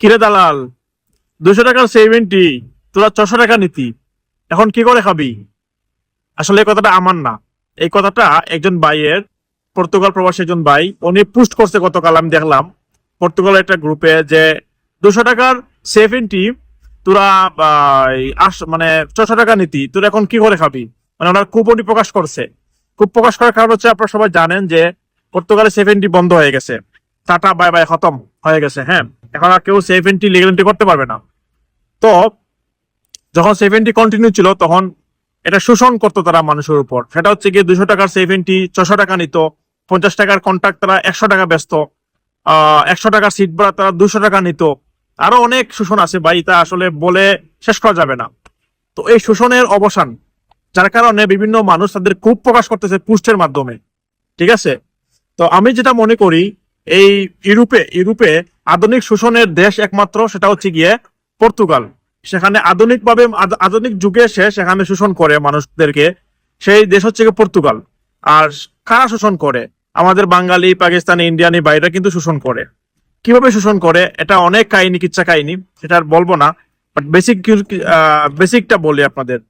কিরে দালাল? দুশো টাকার সেভেন্টি তোরা ছশো টাকা নীতি। এখন কি করে খাবি? আসলে এই কথাটা আমার না। এই কথাটা একজন ভাইয়ের, পর্তুগাল প্রবাসী একজন ভাই, উনি পোস্ট করছে গতকাল, আমি দেখলাম। পর্তুগালের একটা গ্রুপে যে দুশো টাকার সেভেন্টি তোরা মানে ছশো টাকা নীতি, তোরা এখন কি করে খাবি? মানে ওনার কুপনটি প্রকাশ করছে। খুব প্রকাশ করার কারণ হচ্ছে আপনারা সবাই জানেন যে পর্তুগালে সেভেন্টি বন্ধ হয়ে গেছে। টাটা, বাই বাই, খতম হয়ে গেছে হ্যাঁ? এখন আর কেউ সেভেন্টি লিগেল এন্ট্রি করতে পারবে না। তো, যখন সেভেন্টি কন্টিনিউ ছিল, তখন এটা শোষণ করতো তারা মানুষের উপর। সেটা হচ্ছে গিয়ে দুশো টাকার সেভেন্টি ছশো টাকা নিত, পঞ্চাশ টাকার কন্ট্রাক্ট তারা একশো টাকা ব্যস্ত একশো টাকার সিট ভাড়া তারা দুশো টাকা নিত। আরও অনেক শোষণ আছে ভাই তা আসলে বলে শেষ করা যাবে না। তো এই শোষণের অবসান, যার কারণে বিভিন্ন মানুষ তাদের খুব প্রকাশ করতেছে পুস্টের মাধ্যমে, ঠিক আছে? তো আমি যেটা মনে করি এই ইউরোপে ইউরোপে আধুনিক শোষণের দেশ একমাত্র, সেটা হচ্ছে গিয়ে পর্তুগাল। সেখানে আধুনিকভাবে, আধ- আধুনিক যুগে এসে সেখানে শোষণ করে মানুষদেরকে। সেই দেশ হচ্ছে গিয়ে পর্তুগাল। আর কারা শোষণ করে? আমাদের বাঙালি, পাকিস্তানি, ইন্ডিয়ানি বাইরা কিন্তু শোষণ করে। কীভাবে শোষণ করে? এটা অনেক কাহিনী, কিচ্ছা কাহিনী, সেটা আর বলব না। বাট বেসিক বেসিকটা বলি আপনাদের।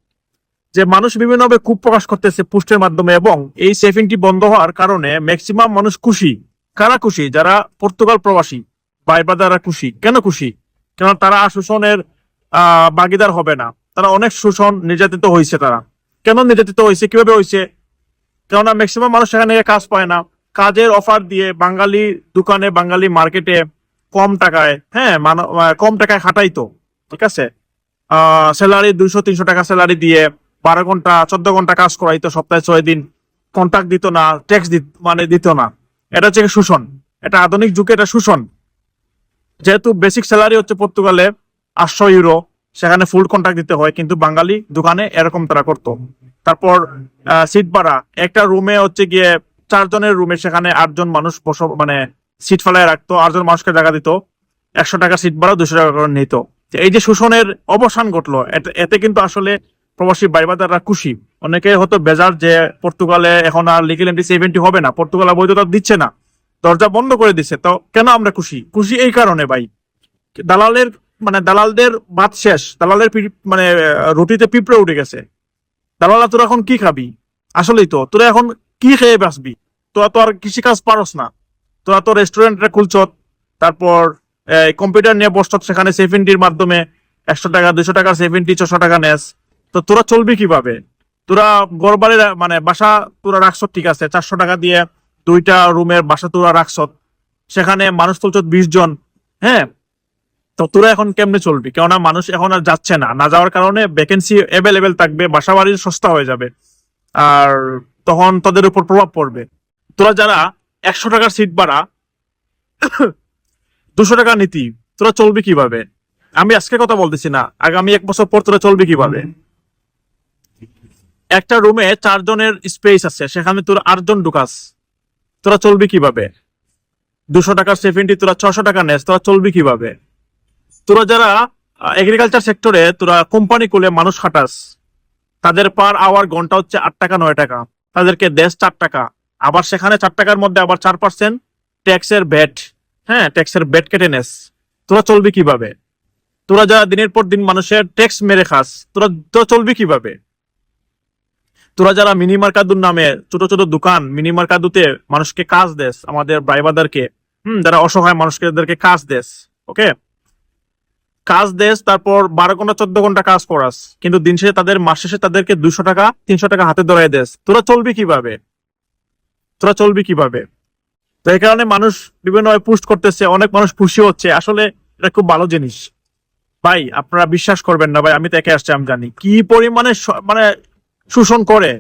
যে মানুষ বিভিন্নভাবে খুব প্রকাশ করতেছে পোস্টের মাধ্যমে এবং এই সেভিংটি বন্ধ হওয়ার কারণে ম্যাক্সিমাম মানুষ খুশি। কারা খুশি যারা পর্তুগাল প্রবাসী, ভাই ব্রাদাররা খুশি। কেন খুশি? কেন তারা শোষণের আহ ভাগিদার হবে না। তারা অনেক শোষণ নির্যাতিত হয়েছে তারা। কেন নির্যাতিত হয়েছে? কীভাবে হয়েছে? কেননা ম্যাক্সিমাম মানুষ সেখানে কাজ পায় না। কাজের অফার দিয়ে বাঙালি দোকানে, বাঙালি মার্কেটে কম টাকায় হ্যাঁ কম টাকায় খাটাইতো ঠিক আছে? আহ স্যালারি দুইশো, তিনশো টাকা স্যালারি দিয়ে বারো ঘণ্টা, চোদ্দ ঘণ্টা কাজ করাইতো, সপ্তাহে ছয় দিন। কন্ট্রাক্ট দিত না ট্যাক্স মানে দিত না। এটা হচ্ছে শোষণ। এটা আধুনিক যুগে এটা শোষণ। যেহেতু বেসিক স্যালারি হচ্ছে পর্তুগালে আটশো ইউরো সেখানে ফুল কন্ট্রাক্ট দিতে হয়, কিন্তু বাঙালি দোকানে এরকম তারা করতো। তারপর সিট ভাড়া। একটা রুমে হচ্ছে গিয়ে চারজনের রুমে সেখানে আটজন মানুষ বস মানে সিট ফেলায় রাখতো, আটজন মানুষকে জায়গা দিত। একশো টাকা সিট ভাড়া দুশো টাকা করে নিত। এই যে শোষণের অবসান ঘটলো এতে- এতে কিন্তু আসলে প্রবাসী বাইবাদাররা খুশি। অনেকে হয়তো বেজার যে পর্তুগালে এখন আর লিগেল এন্ট্রি সেভেন্টি হবে না, পর্তুগাল বৈধতা দিচ্ছে না, দরজা বন্ধ করে দিচ্ছে, তো কেন আমরা খুশি? খুশি এই কারণে ভাই। দালালের মানে দালালদের ভাত শেষ, দালালের মানে রুটিতে পিঁপড়ে উঠে গেছে। দালালা, তোরা এখন কি খাবি? আসলেই তো, তোরা এখন কি খেয়ে বাঁচবি? তোরা তো আর কৃষিকাজ পারস না। তোরা তো রেস্টুরেন্টে খুলছ, তারপর কম্পিউটার নিয়ে বসত সেখানে সেভেন্টির মাধ্যমে, একশো টাকা, দুশো টাকা সেভেন্টি ছশো টাকা নেস। তো তোরা চলবি কীভাবে? তোরা গড়বাড়ি মানে বাসা তোরা রাখছ, ঠিক আছে, চারশো টাকা দিয়ে দুইটা রুমের বাসা তোরা রাখছ। সেখানে মানুষ তুলছ বিশ জন হ্যাঁ? তো তোরা এখন কেমনে চলবি? কেননা মানুষ এখন আর যাচ্ছে না। না যাওয়ার কারণে ভ্যাকেন্সি অ্যাভেলেবেল থাকবে বাসা বাড়ি সস্তা হয়ে যাবে। আর তখন তাদের উপর প্রভাব পড়বে। তোরা যারা একশো টাকার সিট ভাড়া, দুশো টাকা নীতি, তোরা চলবি কীভাবে? আমি আজকে কথা বলতেছি না। আগামী এক বছর পর তোরা চলবি কীভাবে? একটা রুমে চারজনের স্পেস আছে, সেখানে তোরা আটজন ঢুকাস। তোরা চলবি কীভাবে? দুশো টাকার সেভেন্টি তোরা ছশো টাকা নেস, তোরা চলবি কীভাবে? তোরা যারা এগ্রিকালচার সেক্টরে তোরা কোম্পানি খুলে মানুষ খাটাস। তাদের পার আওয়ার ঘণ্টা হচ্ছে আট টাকা, নয় টাকা। তাদেরকে দেশ চার টাকা। আবার সেখানে চার টাকার মধ্যে আবার চার পার্সেন্ট ট্যাক্সের ব্যাট হ্যাঁ ট্যাক্সের ব্যাট কেটে নেস। তোরা চলবি কীভাবে? তোরা যারা দিনের পর দিন মানুষের ট্যাক্স মেরে খাস, তোরা তোরা চলবি কীভাবে? তোরা যারা মিনিমার কাদুর নামে ছোট ছোট দোকান মিনিমার কাদুতে মানুষকে কাজ দেস, আমাদের ড্রাইভারদেরকে হুম, যারা অসহায় মানুষকে কাজ দেস, ওকে? কাজ দেস, তারপর বারো ঘণ্টা, চোদ্দ ঘণ্টা কাজ করাস, কিন্তু দিন শেষে তাদের, মাস শেষে তাদেরকে দুশো টাকা, তিনশো টাকা হাতে ধরাই দেস। তোরা চলবি কীভাবে? তোরা চলবি কীভাবে? তো এই কারণে মানুষ বিভিন্ন পোস্ট করতেছে, অনেক মানুষ খুশি হচ্ছে। আসলে এটা খুব ভালো জিনিস। ভাই, আপনারা বিশ্বাস করবেন না, ভাই, আমি তো একে আসছি, আমি জানি। কি পরিমাণে স- মানে শোষণ করে।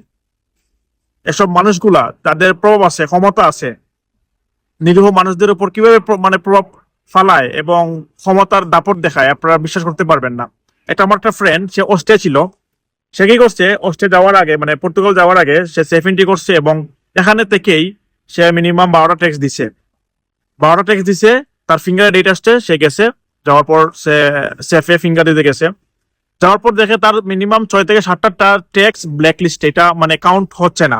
এসব মানুষগুলা, তাদের প্রভাব আছে, ক্ষমতা আছে। নিরীহ মানুষদের উপর কীভাবে মানে প্রভাব ফালায় এবং ক্ষমতার দাপট দেখায়, আপনারা বিশ্বাস করতে পারবেন না। এটা আমার একটা ফ্রেন্ড সে অস্ট্রিয়া ছিল। সে কি করছে? অস্ট্রিয়া যাওয়ার আগে মানে পর্তুগাল যাওয়ার আগে, সে সেফিনটি করছে এবং এখানে থেকেই সে মিনিমাম বারোটা ট্যাক্স দিছে। বারোটা ট্যাক্স দিছে, তার ফিঙ্গার ডেট আসছে, সে গেছে, যাওয়ার পর সে সেফে ফিঙ্গার দিতে গেছে। যাওয়ার পর দেখে তার মিনিমাম ছয় থেকে সাতটা ট্যাক্স ব্ল্যাক লিস্ট এটা মানে কাউন্ট হচ্ছে না।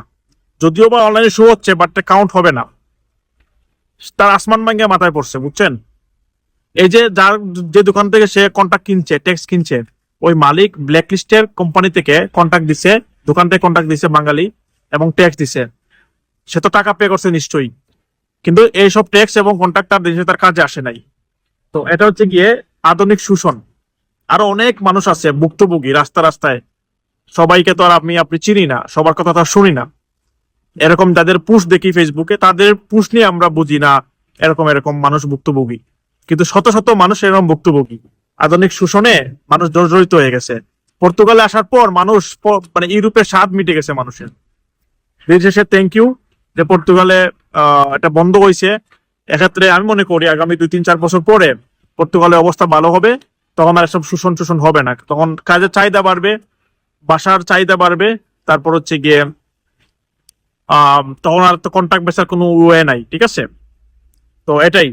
যদিও বা অনলাইনে শো হচ্ছে বাট কাউন্ট হবে না। তার আসমান ভাঙ্গে মাথায় পড়ছে, বুঝছেন? এই যে যার, যে দোকান থেকে সে কন্ট্যাক্ট কিনছে ট্যাক্স কিনছে, ওই মালিক ব্ল্যাকলিস্টের কোম্পানি থেকে কন্ট্যাক্ট দিছে, দোকান থেকে কন্ট্যাক্ট দিছে বাঙালি, এবং ট্যাক্স দিছে। সে তো টাকা পে করছে নিশ্চয়ই। কিন্তু এইসব ট্যাক্স এবং কন্ট্রাক্ট তার তার কাজে আসে নাই। তো এটা হচ্ছে গিয়ে আধুনিক শোষণ। আরও অনেক মানুষ আছে ভুক্তভোগী রাস্তা রাস্তায়। সবাইকে তো আর আমি, আপনি চিনি না, সবার কথা তো শুনি না। এরকম যাদের পুষ দেখি ফেসবুকে তাদের পুষ নিয়ে আমরা বুঝি না, এরকম এরকম মানুষ ভুক্তভোগী। কিন্তু শত শত মানুষ এরকম ভুক্তভোগী। আধুনিক শোষণে মানুষ জর্জরিত হয়ে গেছে। পর্তুগালে আসার পর মানুষ মানে ইউরোপের স্বাদ মিটে গেছে মানুষের। শেষে থ্যাংক ইউ যে পর্তুগালে এটা বন্ধ হয়েছে এক্ষেত্রে আমি মনে করি আগামী দুই, তিন, চার বছর পরে পর্তুগালের অবস্থা ভালো হবে। তখন আর সব শোষণ শোষণ হবে না। তখন কাজের চাহিদা বাড়বে, বাসার চাহিদা বাড়বে, তারপর হচ্ছে গিয়ে তখন আর তো কন্ট্রাক্ট বেসার কোনো ওয়ে নাই, ঠিক আছে? তো এটাই।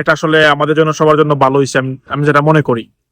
এটা আসলে আমাদের জন্য, সবার জন্য ভালো হয়েছে আমি আমি যেটা মনে করি।